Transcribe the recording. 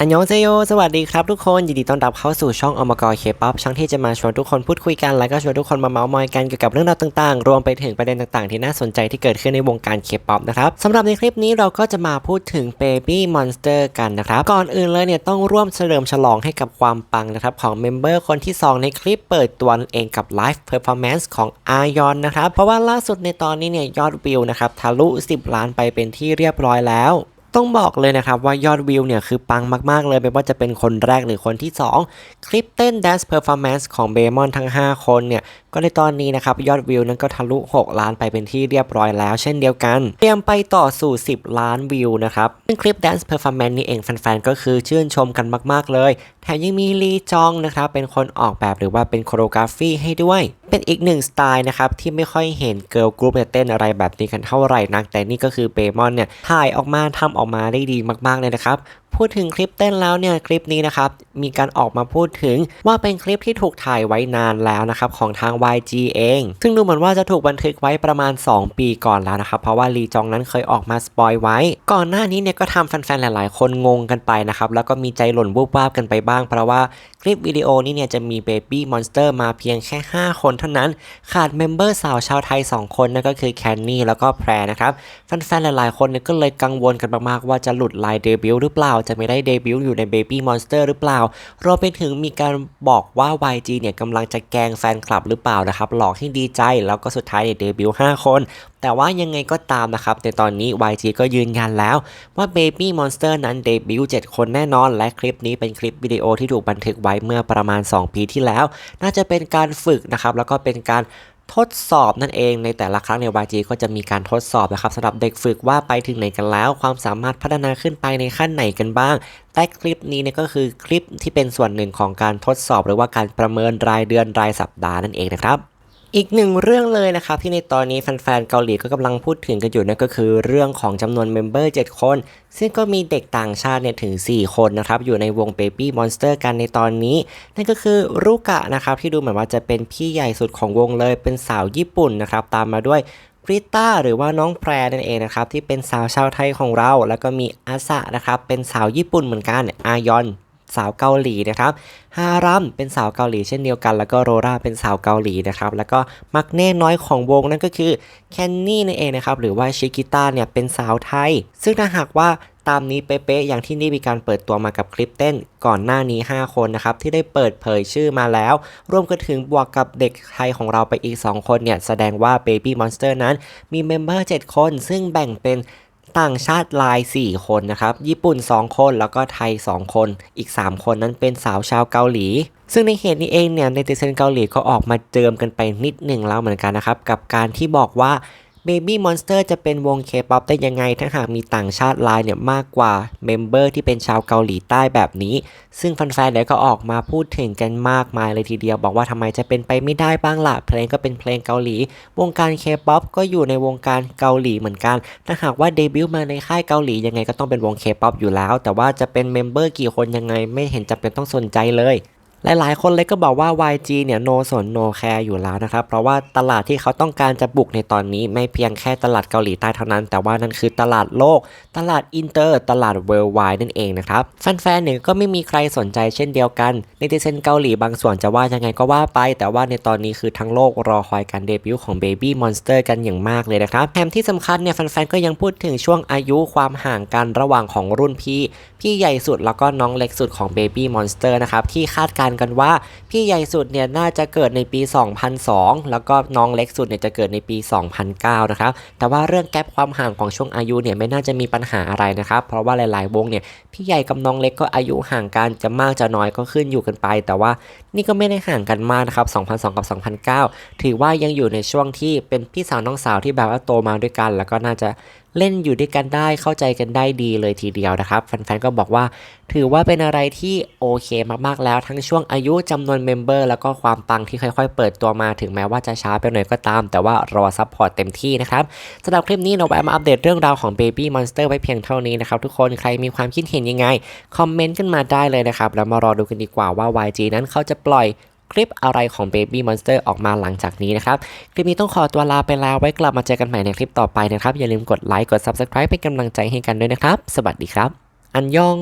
อันยองเซโย สวัสดีครับทุกคน ยินดีต้อนรับเข้าสู่ช่องอมกรเคป๊อปช่องที่จะมาชวนทุกคนพูดคุยกัน แล้วก็ชวนทุกคนมาเมาส์มอยกันเกี่ยวกับเรื่องราวต่างๆ รวมไปถึงประเด็นต่างๆ ที่น่าสนใจที่เกิดขึ้นในวงการเคป๊อปนะครับสำหรับในคลิปนี้เราก็จะมาพูดถึง Baby Monster กันนะครับ ก่อนอื่นเลยเนี่ยต้องร่วมเฉลิมฉลองให้กับความปังนะครับของเมมเบอร์คนที่ 2 ในคลิปเปิดตัวเองกับไลฟ์เพอร์ฟอร์แมนซ์ของอายอนนะครับ เพราะว่าล่าสุดในตอนนี้เนี่ยยอดวิวนะครับทะลุ 10 ล้านไปเป็นที่เรียบร้อยแล้ว ต้องบอกเลยนะครับว่ายอดวิวเนี่ยคือปังมาก ๆ เลยไม่ว่าจะเป็นคนแรกหรือคนที่ 2 คลิปเต้น Dance Performance ของเบมอนทั้ง 5 คนเนี่ย ก็ในตอนนี้นะครับ ยอดวิวนั้นก็ทะลุ 6 ล้านไปเป็นที่เรียบร้อยแล้ว เช่นเดียวกัน เตรียมไปต่อสู่ 10 ล้านวิวนะครับซึ่งคลิป Dance Performance นี่เองแฟน ๆ ก็คือชื่นชมกันมาก ๆ เลย แถมยังมีลีจองนะครับเป็นคนออกแบบหรือว่าเป็นโคโรกราฟีให้ด้วย เป็นอีกหนึ่งสไตล์นะครับที่ไม่ค่อยเห็นเกิร์ลกรุ๊ปเนี่ยเต้นอะไรแบบนี้กันเท่าไหร่นัก แต่นี่ก็คือเบมอนเนี่ยถ่ายออกมาทำออกมาได้ดีมากๆเลยนะครับพูดถึงคลิปเต้นแล้วเนี่ยคลิปนี้นะครับมีการออกมาพูดถึงว่าเป็นคลิปที่ถูกถ่ายไว้นานแล้วนะครับของทาง YG เอง ซึ่งดูเหมือนว่าจะถูกบันทึกไว้ประมาณ 2 ปีก่อนแล้วนะครับเพราะว่าลีจองนั้นเคยออกมาสปอยไว้ ก่อนหน้านี้เนี่ยก็ทำแฟนๆ หลายๆ คนงงกันไปนะครับแล้วก็มีใจหล่นวูบวาบกันไปบ้าง เพราะว่าคลิปวิดีโอนี้เนี่ยจะมีเบบี้มอนสเตอร์มาเพียงแค่ 5 คนเท่านั้น ขาดเมมเบอร์สาวชาวไทย 2 คนนั่นก็คือแคนนี่แล้วก็แพรนะครับแฟนๆหลายๆคนเนี่ยก็เลยกังวลกันมากๆว่าจะหลุดลายเดบิวต์หรือเปล่า จะไม่ได้เดบิวต์อยู่ใน Baby Monster หรือเปล่ารวมไปถึงมีการบอกว่า YG เนี่ยกำลังจะแกงแฟนคลับหรือเปล่านะครับหลอกให้ดีใจแล้วก็สุดท้ายเนี่ยเดบิวต์5คนแต่ว่ายังไงก็ตามนะครับ ในตอนนี้ YG ก็ยืนยันแล้วว่า Baby Monster นั้นเดบิวต์7คนแน่นอน และคลิปนี้เป็นคลิปวิดีโอที่ถูกบันทึกไว้เมื่อประมาณ 2 ปีที่แล้ว น่าจะเป็นการฝึกนะครับ แล้วก็เป็นการทดสอบนั่นเองในแต่ละครั้งใน YG ก็จะมีการทดสอบนะครับสำหรับเด็กฝึกว่าไปถึงไหนกันแล้ว ความสามารถพัฒนาขึ้นไปในขั้นไหนกันบ้าง แต่คลิปนี้เนี่ยก็คือคลิปที่เป็นส่วนหนึ่งของการทดสอบ หรือว่าการประเมินรายเดือนรายสัปดาห์นั่นเองนะครับ อีกหนึ่งเรื่องเลยนะครับที่ในตอนนี้แฟนๆเกาหลีก็กำลังพูดถึงกันอยู่นั่นก็คือเรื่องของจำนวนเมมเบอร์ 7 คน ซึ่งก็มีเด็กต่างชาติเนี่ยถึง 4 คนนะครับอยู่ในวง Baby Monster กันในตอนนี้ นั่นก็คือรุกะนะครับที่ดูเหมือนว่าจะเป็นพี่ใหญ่สุดของวงเลยเป็นสาวญี่ปุ่นนะครับตามมาด้วยบริต้าหรือว่าน้องแพรนั่นเองนะครับที่เป็นสาวชาวไทยของเรา แล้วก็มีอาสะนะครับเป็นสาวญี่ปุ่นเหมือนกันอายอน สาวเกาหลีนะครับ ฮารัมเป็นสาวเกาหลีเช่นเดียวกัน แล้วก็โรราเป็นสาวเกาหลีนะครับ แล้วก็มักเน่น้อยของวงนั่นก็คือแคนนี่นั่นเองนะครับ หรือว่าชิกิต้าเนี่ยเป็นสาวไทย ซึ่งถ้าหากว่าตามนี้เป๊ะๆอย่างที่นี่มีการเปิดตัวมากับคลิปเต้นก่อนหน้านี้ 5 คนนะครับที่ได้เปิดเผยชื่อมาแล้ว รวมกันถึงบวกกับเด็กไทยของเราไปอีก 2 คนเนี่ยแสดงว่า Baby Monster นั้นมีเมมเบอร์7คน ซึ่งแบ่งเป็น ต่างชาติลาย 4 คนนะครับ ญี่ปุ่น 2 คนแล้วก็ไทย 2 คน อีก 3 คนนั้นเป็นสาวชาวเกาหลี ซึ่งในเหตุนี้เองเนี่ยในติเซนเกาหลีก็ออกมาเจิมกันไปนิดหนึ่งแล้วเหมือนกันนะครับ กับการที่บอกว่า Baby Monster จะเป็นวงเคป๊อปได้ยังไง ถ้าหากมีต่างชาติลายเนี่ยมากกว่าเมมเบอร์ที่เป็นชาวเกาหลีใต้แบบนี้ ซึ่งแฟนๆเนี่ยก็ออกมาพูดถึงกันมากมายเลยทีเดียว บอกว่าทำไมจะเป็นไปไม่ได้บ้างล่ะ เพลงก็เป็นเพลงเกาหลี วงการเคป๊อปก็อยู่ในวงการเกาหลีเหมือนกัน ถ้าหากว่าเดบิวต์มาในค่ายเกาหลียังไงก็ต้องเป็นวงเคป๊อปอยู่แล้ว แต่ว่าจะเป็นเมมเบอร์กี่คนยังไงไม่เห็นจำเป็นต้องสนใจเลย หลายๆ คนเลยก็บอกว่า YG เนี่ย no สน no care อยู่แล้วนะครับ เพราะว่าตลาดที่เขาต้องการจะบุกในตอนนี้ ไม่เพียงแค่ตลาดเกาหลีใต้เท่านั้น แต่ว่านั่นคือตลาดโลก ตลาดอินเตอร์ ตลาด worldwide นั่นเองนะครับ แฟนๆ เนี่ยก็ไม่มีใครสนใจเช่นเดียวกัน ในเซนเกาหลีบางส่วนจะว่ายังไงก็ว่าไป แต่ว่าในตอนนี้คือทั้งโลกรอคอยการเดบิวต์ของ Baby Monster กันอย่างมากเลยนะครับแถมที่สำคัญเนี่ยแฟนๆ ก็ยังพูดถึงช่วงอายุความห่างกันระหว่างของรุ่นพี่ พี่ใหญ่สุดแล้วก็น้องเล็กสุดของ Baby Monster นะครับที่คาดการกันว่า พี่ใหญ่สุดเนี่ยน่าจะเกิดในปี 2002 แล้วก็น้องเล็กสุดเนี่ยจะเกิดในปี 2009 นะครับ แต่ว่าเรื่องแกลบความห่างของช่วงอายุเนี่ยไม่น่าจะมีปัญหาอะไรนะครับ เพราะว่าหลายๆ วงเนี่ยพี่ใหญ่กับน้องเล็กก็อายุห่างกันจะมากจะน้อยก็ขึ้นอยู่กันไป แต่ว่านี่ก็ไม่ได้ห่างกันมากนะครับ2002 กับ 2009 ถือว่ายังอยู่ในช่วงที่เป็นพี่สาวน้องสาวที่แบบว่าโตมาด้วยกัน แล้วก็น่าจะ เล่นอยู่ด้วยกันได้เข้าใจกันได้ดีเลยทีเดียวนะครับแฟนๆก็บอกว่า ถือว่าเป็นอะไรที่โอเคมากๆแล้วทั้งช่วงอายุจำนวนเมมเบอร์แล้วก็ความปังที่ค่อยๆ เปิดตัวมาถึงแม้ว่าจะช้าไปหน่อยก็ตาม แต่ว่ารอซัพพอร์ตเต็มที่นะครับสำหรับคลิปนี้เราแวะมาอัปเดตเรื่องราวของ Baby Monster ไว้เพียงเท่านี้นะครับทุกคนใครมีความคิดเห็นยังไงคอมเมนต์ขึ้นมาได้เลยนะครับแล้วมารอดูกันดีกว่าว่า YG นั้นเขาจะปล่อย คลิปอะไรของ Baby Monster ออกมาหลังจากนี้นะครับ คลิปนี้ต้องขอตัวลาไปแล้วไว้กลับมาเจอกันใหม่ในคลิปต่อไปนะครับ อย่าลืมกดไลค์กด Subscribe เป็นกำลังใจให้กันด้วยนะครับ สวัสดีครับ อันยอง